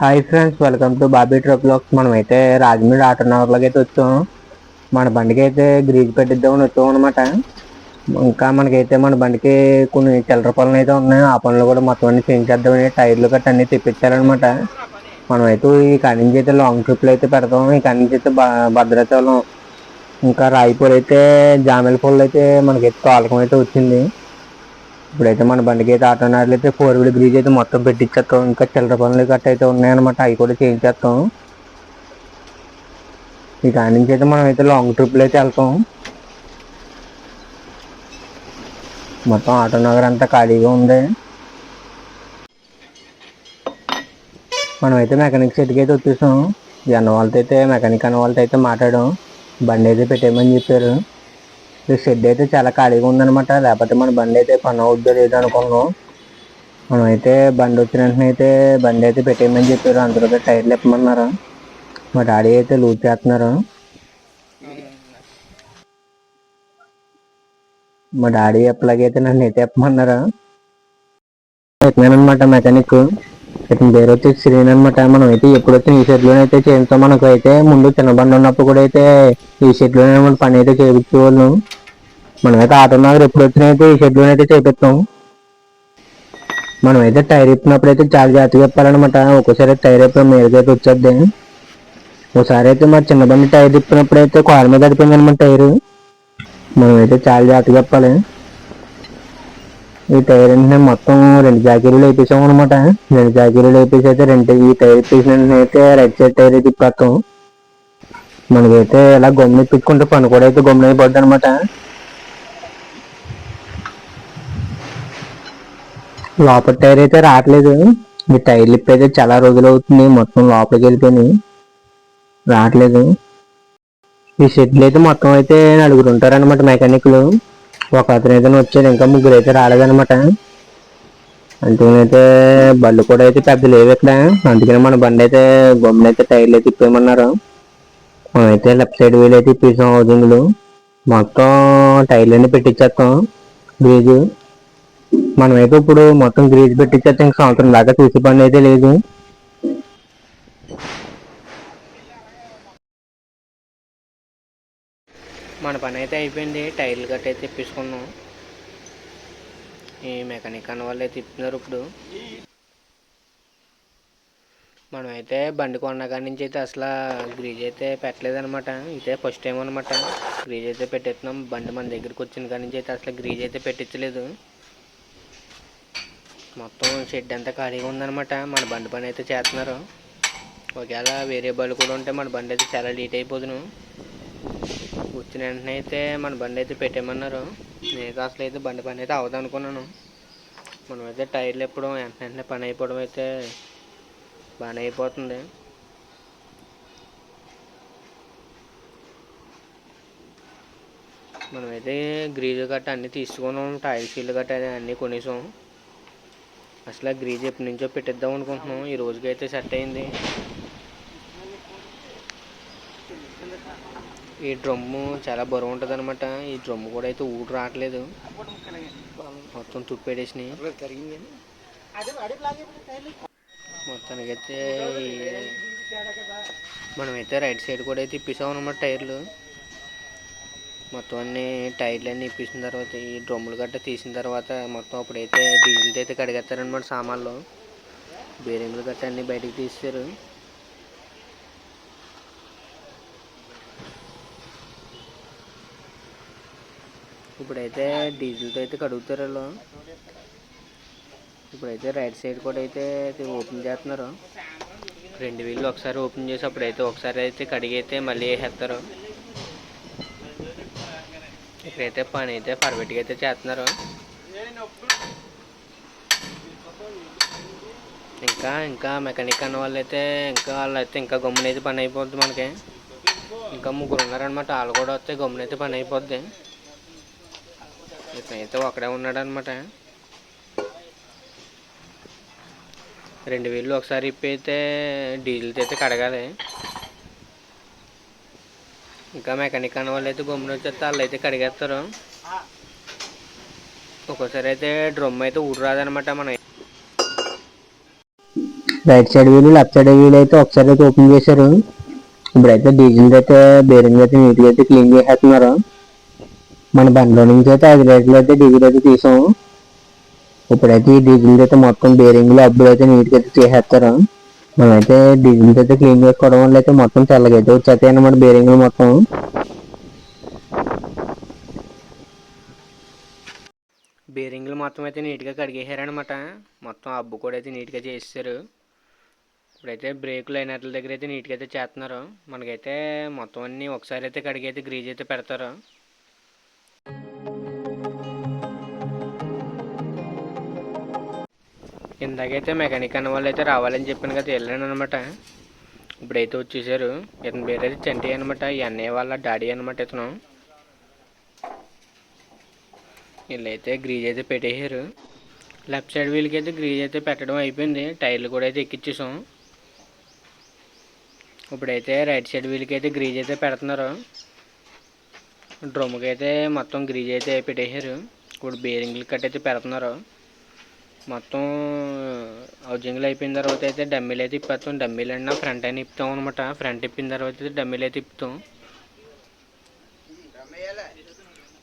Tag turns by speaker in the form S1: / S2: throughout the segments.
S1: Hi friends welcome to Bobby truck vlogs మనమైతే Rajahmundry auto నగర్లోకి అయితే వచ్చాం మన బండికి అయితే గ్రీజ్ పెట్టిద్దామని వచ్చాం అనమాట ఇంకా మనకైతే మన బండికి కొన్ని చిల్లర పనులు అయితే ఉన్నాయి. ఆ పనులు కూడా మొత్తం అన్ని చేయించేద్దామని టైర్లు గట్ట అన్ని తెప్పించారనమాట మనమైతే ఈ నుంచి అయితే లాంగ్ ట్రిప్లు అయితే పెడతాం ఈ నుంచి అయితే భద్రాచలం ఇంకా రాయపూర్ అయితే జామెల పళ్ళు అయితే మనకైతే తోలకం అయితే వచ్చింది. ఇప్పుడైతే మన బండికి అయితే ఆటో నాట్లు అయితే ఫోర్ వీల్ గ్రీజ్ అయితే మొత్తం పెట్టించేస్తాం ఇంకా చిల్లర పనులు గట్ట అయితే ఉన్నాయన్నమాట. అవి కూడా చేయించేస్తాం. ఇక ఆ నుంచి అయితే మనం అయితే లాంగ్ ట్రిప్లు అయితే వెళ్తాం. మొత్తం ఆటో నగర్ అంతా ఖాళీగా ఉంది. మనం అయితే మెకానిక్ సెట్కి అయితే వచ్చేసాం. ఈ అన్న వాళ్ళతో అయితే మెకానిక్ అన్న వాళ్ళతో అయితే మాట్లాడాం. బండి అయితే పెట్టేయమని చెప్పారు. ఈ షెడ్ అయితే చాలా ఖాళీగా ఉందన్నమాట. లేకపోతే మన బండి అయితే పని అవుద్దో లేదో అనుకున్నాం. మనం అయితే బండి వచ్చిన వెంటనే అయితే బండి అయితే పెట్టేయమని చెప్పారు. అందులో టైర్లు ఇప్పమన్నారు మా డాడీ అయితే లూజ్ చేస్తున్నారు. మా డాడీ ఎప్పలాగైతే నన్ను అయితే చెప్పమన్నారు ఎక్కినానమాట మెకానిక్? ఇతని పేరు వచ్చి శ్రీన్ అనమాట మనం అయితే ఎప్పుడు వచ్చిన ఈ షెడ్లోనే అయితే చేస్తాం మనకు అయితే ముందు చిన్న బండి ఉన్నప్పుడు కూడా అయితే ఈ షెడ్లోనే మన పని అయితే చేయించేవాళ్ళం మనమైతే ఆటో నగర్ ఎప్పుడు వచ్చినైతే ఈ షెడ్యూల్ అయితే చేపిస్తాం. మనమైతే టైర్ ఇప్పినప్పుడు అయితే చాలా జాగ్రత్తగా చెప్పాలన్నమాట. ఒక్కోసారి టైర్ ఇప్పిన మీదకైతే వచ్చేద్ది. ఒకసారి అయితే మా చిన్న బండి టైర్ తిప్పినప్పుడు అయితే కారు మీద పడిపోయింది అనమాట టైరు. మనమైతే చాలా జాగ్రత్తగా చెప్పాలి. ఈ టైర్ అంటే మొత్తం రెండు జాకీలు వేపేసాం అనమాట రెండు జాకీలు వేపేసి అయితే రెండు ఈ టైర్ వేసిన అయితే రైట్ సైడ్ టైర్ తిప్పేస్తాం మనకైతే ఇలా గమ్మున తిప్పుకుంటే పని కూడా అయితే గమ్మున అయిపోద్ది అనమాట లోపల టైర్ అయితే రావట్లేదు. ఈ టైర్ లిప్ అయితే చాలా రోజులు అవుతుంది. మొత్తం లోపలికి వెళ్ళిపోయినాయి రావట్లేదు. ఈ షెడ్లు అయితే మొత్తం అయితే నలుగురు ఉంటారనమాట మెకానిక్లు. ఒక అతను అయితే వచ్చారు ఇంకా ముగ్గురు అయితే రాలేదనమాట అంతేనైతే బళ్ళు కూడా అయితే పెద్ద లేవు ఇక్కడ. అందుకని మన బండి అయితే గమ్మున అయితే టైర్లు అయితే తిప్పేయమన్నారు. మనమైతే అయితే లెఫ్ట్ సైడ్ వీల్ అయితే ఇప్పేసాం హౌసింగ్లు మొత్తం టైర్లు అన్నీ పెట్టించేస్తాం బ్రీజు మనమైతే ఇప్పుడు మొత్తం గ్రీజ్ పెట్టించేస్తే ఇంకా సంవత్సరం దాకా చూసే పని అయితే లేదు. మన పని అయితే అయిపోయింది. టైర్లు గట్ట అయితే తెప్పించుకున్నాం. ఈ మెకానిక్ అన్న వాళ్ళు అయితే తిప్పుతున్నారు ఇప్పుడు. మనమైతే బండి కొన్న కాడి నుంచి అయితే అసలు గ్రీజ్ అయితే పెట్టలేదనమాట ఇదే ఫస్ట్ టైం అనమాట గ్రీజ్ అయితే పెట్టేస్తున్నాం. బండి మన దగ్గరికి వచ్చిన కాడి నుంచి అయితే అసలు గ్రీజ్ అయితే పెట్టించలేదు. మొత్తం షెడ్ అంతా ఖాళీగా ఉందన్నమాట. మన బండి పని అయితే చేస్తున్నారు. ఒకవేళ వేరే బళ్ళు కూడా ఉంటే మన బండి అయితే చాలా లేట్ అయిపోదును. వచ్చిన వెంటనే అయితే మన బండి అయితే పెట్టేయమన్నారు. నేను అసలు అయితే బండి పని అయితే అవదు అనుకున్నాను మనం అయితే టైర్లు ఎప్పుడు వెంట వెంటనే పని అయిపోవడం అయితే బాగానే అయిపోతుంది. మనమైతే గ్రీజు గట్ట అన్నీ తీసుకున్నాం. టైర్ సీల్ గట్ట అన్నీ కొనేసాం. అసలు ఆ గ్రీజ్ ఎప్పటి నుంచో పెట్టిద్దాం అనుకుంటున్నాం. ఈ రోజుకి అయితే సెట్ అయింది. ఈ డ్రమ్ము చాలా బరువు ఉంటుంది అనమాట ఈ డ్రమ్ము కూడా అయితే ఊరు రావట్లేదు. మొత్తం తుప్పేడేసినాయి. మొత్తానికైతే మనమైతే రైట్ సైడ్ కూడా అయితే ఇప్పిసాం అనమాట టైర్లు. మొత్తం అన్ని టైర్లు అన్నీ ఇప్పించిన తర్వాత ఈ డ్రమ్ములు గట్ట తీసిన తర్వాత మొత్తం అప్పుడైతే డీజిల్తో అయితే కడిగేస్తారనమాట సామాన్లు. బేరింగ్లు గట్ట అన్నీ బయటకు తీసారు ఇప్పుడైతే డీజిల్తో అయితే కడుగుతారు వాళ్ళు. ఇప్పుడైతే రైట్ సైడ్ కూడా అయితే ఓపెన్ చేస్తున్నారు. రెండు వీళ్ళు ఒకసారి ఓపెన్ చేసి అప్పుడైతే ఒకసారి అయితే కడిగైతే మళ్ళీ వేసేస్తారు. ఇక్కడైతే పని అయితే పర్ఫెక్ట్గా అయితే చేస్తున్నారు. ఇంకా ఇంకా మెకానిక్ అన్న వాళ్ళు అయితే ఇంకా వాళ్ళు అయితే ఇంకా గమ్మున అయితే పని అయిపోద్ది మనకి. ఇంకా ముగ్గురు ఉన్నారనమాట వాళ్ళు కూడా వస్తే గమ్మున అయితే పని అయిపోద్ది. ఇతనైతే ఒకడే ఉన్నాడు అనమాట రెండు వేలు ఒకసారి ఇప్పి అయితే డీజిల్తో అయితే కడగాలి. ఇంకా మెకానిక్ అన్న వాళ్ళు అయితే గమ్మున వచ్చేస్తే వాళ్ళు అయితే కడిగేస్తారు. ఒక్కోసారి అయితే డ్రమ్ అయితే ఊడరాదనమాట మన మనం right side wheel left side wheel అయితే ఒకసారి అయితే ఓపెన్ చేశారు. ఇప్పుడైతే డీజిల్ అయితే బేరింగ్ అయితే నీట్గా అయితే క్లీన్ చేసేస్తున్నారు. మన బండిలో నుంచి అయితే ఐదు లీటర్లు అయితే డీజిల్ అయితే తీసాము. ఇప్పుడైతే ఈ డీజిల్ అయితే మొత్తం బేరింగ్లు అబ్బులు అయితే నీట్గా అయితే చేసేస్తారు మనమైతే డీజిల్స్ అయితే క్లీన్ చేసుకోవడం వల్ల అయితే మొత్తం తెల్లగా అయితే వచ్చేస్తాయి అన్నమాట బేరింగ్లు మొత్తం.
S2: బేరింగ్లు మొత్తం అయితే నీట్గా కడిగేసారనమాట మొత్తం అబ్బు కూడా అయితే నీట్గా చేసేసారు ఇప్పుడైతే బ్రేకులు అయినట్ల దగ్గర అయితే నీట్గా అయితే చేస్తున్నారు. మనకైతే మొత్తం అన్నీ ఒకసారి అయితే కడిగి అయితే గ్రీజ్ అయితే పెడతారు. ఇందాకైతే మెకానిక్ అన్న వాళ్ళు అయితే రావాలని చెప్పాను కదా వెళ్ళాను అనమాట ఇప్పుడైతే వచ్చేసారు. ఇతని పేరైతే అయితే చంటి అనమాట ఈ అన్నయ్య వాళ్ళ డాడీ అనమాట ఇతను. వీళ్ళైతే గ్రీజ్ అయితే పెట్టేశారు. లెఫ్ట్ సైడ్ వీళ్ళకి అయితే గ్రీజ్ అయితే పెట్టడం అయిపోయింది. టైర్లు కూడా అయితే ఎక్కించేసాం ఇప్పుడైతే రైట్ సైడ్ వీళ్ళకి అయితే గ్రీజ్ అయితే పెడుతున్నారు. డ్రమ్కి అయితే మొత్తం గ్రీజ్ అయితే పెట్టేశారు. ఇప్పుడు బేరింగ్లు కట్ అయితే పెడుతున్నారు. మొత్తం హౌజింగ్లు అయిపోయిన తర్వాత అయితే డమ్మీలు అయితే ఇప్పేస్తాం డమ్మీలు అన్నా ఫ్రంట్ అయినా ఇప్పుతాం అనమాట ఫ్రంట్ ఇప్పిన తర్వాత అయితే డమ్మీలు అయితే ఇప్పుతాం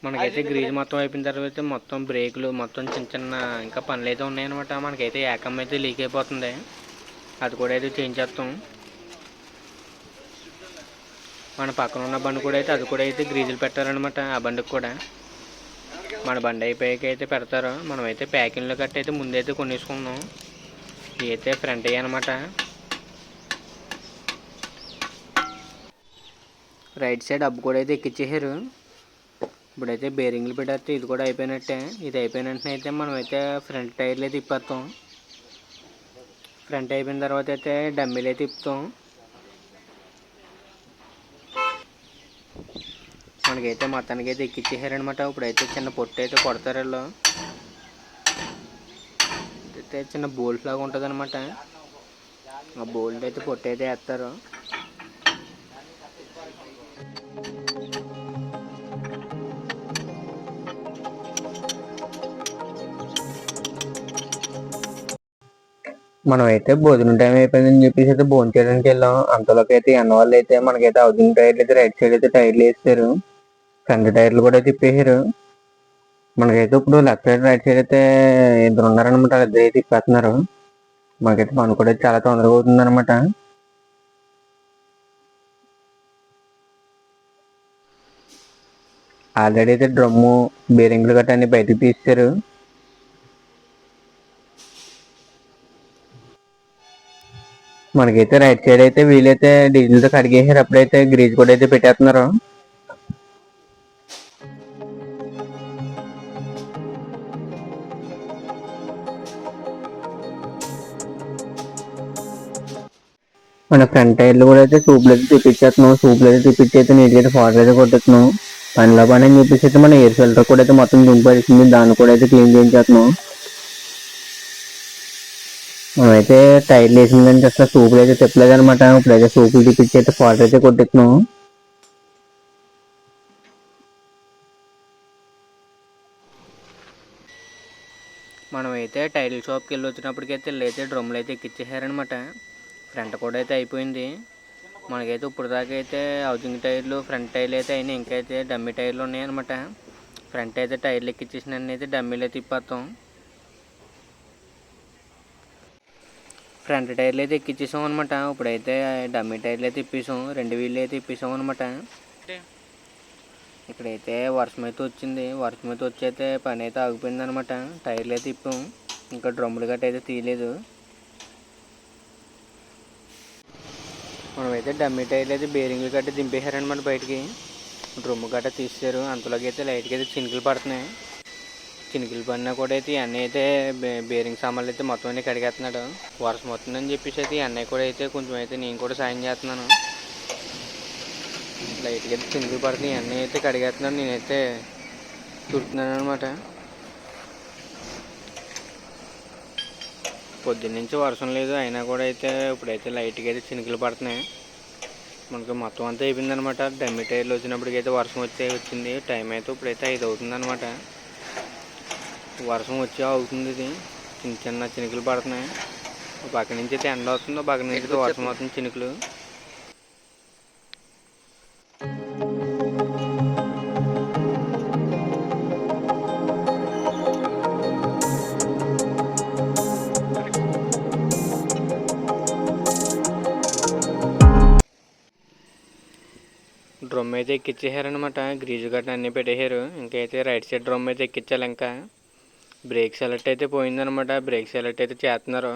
S2: మనకైతే గ్రీజ్ మొత్తం అయిపోయిన తర్వాత అయితే మొత్తం బ్రేకులు మొత్తం చిన్న చిన్న ఇంకా పనులు అయితే ఉన్నాయన్నమాట. మనకైతే ఏకం అయితే లీక్ అయిపోతుంది. అది కూడా అయితే చేంజ్ చేస్తాం. మన పక్కన ఉన్న బండి కూడా అయితే అది కూడా అయితే గ్రీజులు పెట్టారనమాట ఆ బండికి కూడా. మన బండి అయిపోయాక అయితే పెడతారు. మనమైతే ప్యాకింగ్లో కట్టి అయితే ముందైతే కొనేసుకున్నాం ఇదైతే అయితే ఫ్రంట్ అయ్యి అనమాట రైట్ సైడ్ అబ్బు కూడా అయితే ఎక్కించేసారు ఇప్పుడైతే బేరింగ్లు పెట్టేస్తే ఇది కూడా అయిపోయినట్టే. ఇది అయిపోయిన వెంటనే అయితే మనమైతే ఫ్రంట్ టైర్లు అయితే ఇప్పేస్తాం ఫ్రంట్ అయిపోయిన తర్వాత అయితే డమ్మీలు అయితే ఇప్పుతాం మనకైతే మొత్తానికి అయితే ఎక్కిచ్చేసారనమాట ఇప్పుడైతే చిన్న పొట్టు అయితే కొడతారు వీళ్ళు. అయితే చిన్న బోల్ట్ లాగా ఉంటుంది అనమాట ఆ బోల్ట్ అయితే పొట్టు అయితే వేస్తారు.
S1: మనం అయితే భోజనం టైం అయిపోయిందని చెప్పేసి అయితే భోజనం చేయడానికి వెళ్ళాం. అంతలోకి అయితే అన్న వాళ్ళు అయితే మనకైతే అవుతున్న టైర్లు అయితే రైట్ సైడ్ అయితే టైర్లు వేస్తారు. ఫ్రంట్ టైర్లు కూడా తిప్పేశారు. మనకైతే ఇప్పుడు లెఫ్ట్ సైడ్ రైట్ సైడ్ అయితే ఇద్దరు ఉన్నారనమాట ఇద్దరు తిప్పేస్తున్నారు. మనకైతే పని కూడా చాలా తొందరగా అవుతుంది అనమాట ఆల్రెడీ అయితే డ్రమ్ము బేరింగ్లు గట్రా అన్ని బయటకు తీసారు మనకైతే రైట్ సైడ్ అయితే వీలైతే డీజిల్తో కడిగేసారు అప్పుడైతే గ్రీజ్ కూడా అయితే పెట్టేస్తున్నారు. మన ఫ్రంట్ టైర్లు కూడా అయితే సూపులు అయితే తిప్పించేస్తున్నాం సూపులు అయితే తిప్పించి అయితే నీట్గా అయితే ఫాటర్ అయితే కొట్టేస్తున్నాం. పనిలో పని అని చెప్పేసి అయితే మన ఎయిర్ ఫిల్టర్ కూడా అయితే మొత్తం దింపేసింది దాన్ని కూడా అయితే క్లీన్ చేయించేస్తున్నాం. మనమైతే టైర్లు వేసిన కానీ అసలు సూపులు అయితే తిప్పలేదు అనమాట ఇప్పుడైతే సూపులు తిప్పించి అయితే ఫాటర్ అయితే కొట్టేస్తున్నాం.
S2: మనమైతే టైల్ షాప్కి వెళ్ళి వచ్చినప్పటికైతే అయితే డ్రమ్ములు అయితే ఎక్కిచ్చేసారనమాట ఫ్రంట్ కూడా అయితే అయిపోయింది. మనకైతే ఇప్పుడు దాకా అయితే హౌసింగ్ టైర్లు ఫ్రంట్ టైర్లు అయితే అయినాయి. ఇంకైతే డమ్మీ టైర్లు ఉన్నాయన్నమాట. ఫ్రంట్ అయితే టైర్లు ఎక్కిచ్చేసిన అయితే డమ్మీలు అయితే తిప్పేస్తాం ఫ్రంట్ టైర్లు అయితే ఎక్కించేసాం అనమాట ఇప్పుడైతే డమ్మీ టైర్లు అయితే ఇప్పేసాం రెండు వీళ్ళు అయితే ఇప్పేసాం అనమాట ఇక్కడైతే వర్షం అయితే వచ్చింది. వర్షం అయితే వచ్చి అయితే పని అయితే ఆగిపోయింది అనమాట టైర్లు అయితే ఇప్పాం ఇంకా డ్రమ్ములు గట్ట అయితే తీయలేదు. మనమైతే డమ్మీ టైర్లు అయితే బేరింగ్లు గట్ట దింపేశారనమాట బయటికి. రొమ్ము గట్ట తీసారు అంతలోకి అయితే లైట్గా అయితే చినుకులు పడుతున్నాయి. చినుకులు పడినా కూడా అయితే ఈ అన్నయ్య అయితే బేరింగ్ సామాన్లు అయితే మొత్తం అన్ని కడిగేస్తున్నాడు. వర్షం వస్తుందని చెప్పేసి అయితే ఈ అన్నయ్య కూడా అయితే కొంచెం అయితే నేను కూడా సాయం చేస్తున్నాను. లైట్గా అయితే చినుకులు పడుతున్నాయి. ఈ అన్నయ్య అయితే కడిగేస్తున్నాడు. నేనైతే తుడుతున్నాను అనమాట పొద్దున్నుంచి వర్షం లేదు అయినా కూడా అయితే ఇప్పుడైతే లైట్గా అయితే చినుకులు పడుతున్నాయి. మనకి మొత్తం అంతా అయిపోయింది అనమాట డమ్మి టైర్లు వచ్చినప్పటికైతే వర్షం వచ్చే వచ్చింది. టైం అయితే ఇప్పుడైతే ఐదు అవుతుంది అనమాట వర్షం వచ్చి అవుతుంది ఇది. చిన్న చిన్న చినుకులు పడుతున్నాయి. ఒక పక్క నుంచి అయితే ఎండ వస్తుంది ఒక పక్క నుంచి అయితే వర్షం అవుతుంది చినుకులు. అయితే ఎక్కించేసారనమాట గ్రీజు గట్ట అన్నీ పెట్టేశారు. ఇంకైతే రైట్ సైడ్ డ్రమ్ అయితే ఎక్కించాలి ఇంకా బ్రేక్ సెలెక్ట్ అయితే పోయిందనమాట బ్రేక్ సెలెక్ట్ అయితే చేస్తున్నారు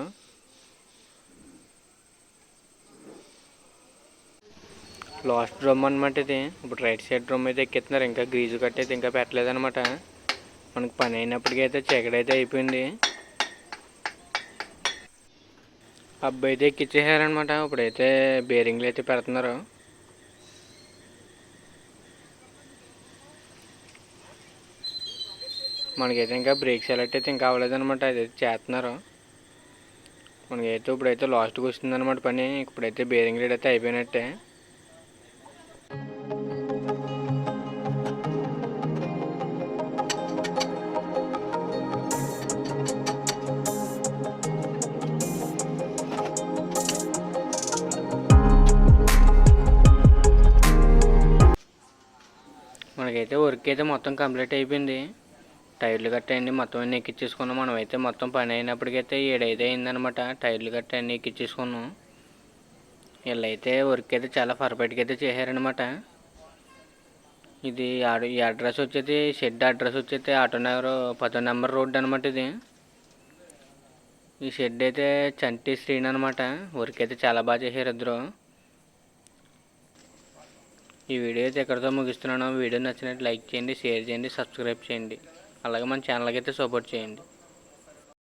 S2: లాస్ట్ డ్రమ్ అనమాట ఇది. ఇప్పుడు రైట్ సైడ్ డ్రమ్ అయితే ఎక్కిస్తున్నారు ఇంకా గ్రీజు కట్ అయితే ఇంకా పెట్టలేదనమాట మనకి పని అయినప్పటికీ అయితే అయిపోయింది. అబ్బాయి అయితే ఎక్కిచ్చేసారనమాట ఇప్పుడైతే బేరింగ్లు అయితే పెడుతున్నారు. మనకైతే ఇంకా బ్రేక్ సెలెక్ట్ అయితే ఇంకా అవ్వలేదన్నమాట. అది చేస్తున్నారు మనకైతే ఇప్పుడైతే లాస్ట్కి వస్తుందన్నమాట పని. ఇప్పుడైతే బేరింగ్ రేట్ అయితే అయిపోయినట్టే. మనకైతే వర్క్ అయితే మొత్తం కంప్లీట్ అయిపోయింది. టైర్లు గట్ట అన్నీ మొత్తం అన్నీ ఎక్కించేసుకున్నాం మనం అయితే మొత్తం పని అయినప్పటికైతే ఏడైతే అయిందనమాట టైర్లు గట్ట అన్నీ ఎక్కించేసుకున్నాం వీళ్ళైతే వర్క్ అయితే చాలా పర్ఫెక్ట్గా అయితే చేశారనమాట ఇది ఈ అడ్రస్ వచ్చేది షెడ్ అడ్రస్ వచ్చేది ఆటో నగర్ పదో నెంబర్ రోడ్ అనమాట ఇది. ఈ షెడ్ అయితే చంటి శ్రీన్ అనమాట వర్క్ అయితే చాలా బాగా చేశారు ఇద్దరు. ఈ వీడియో అయితే ఎక్కడితో ముగిస్తున్నాను. వీడియో నచ్చినట్టు లైక్ చేయండి షేర్ చేయండి సబ్స్క్రైబ్ చేయండి. అలాగే మన ఛానల్కి అయితే సపోర్ట్ చేయండి.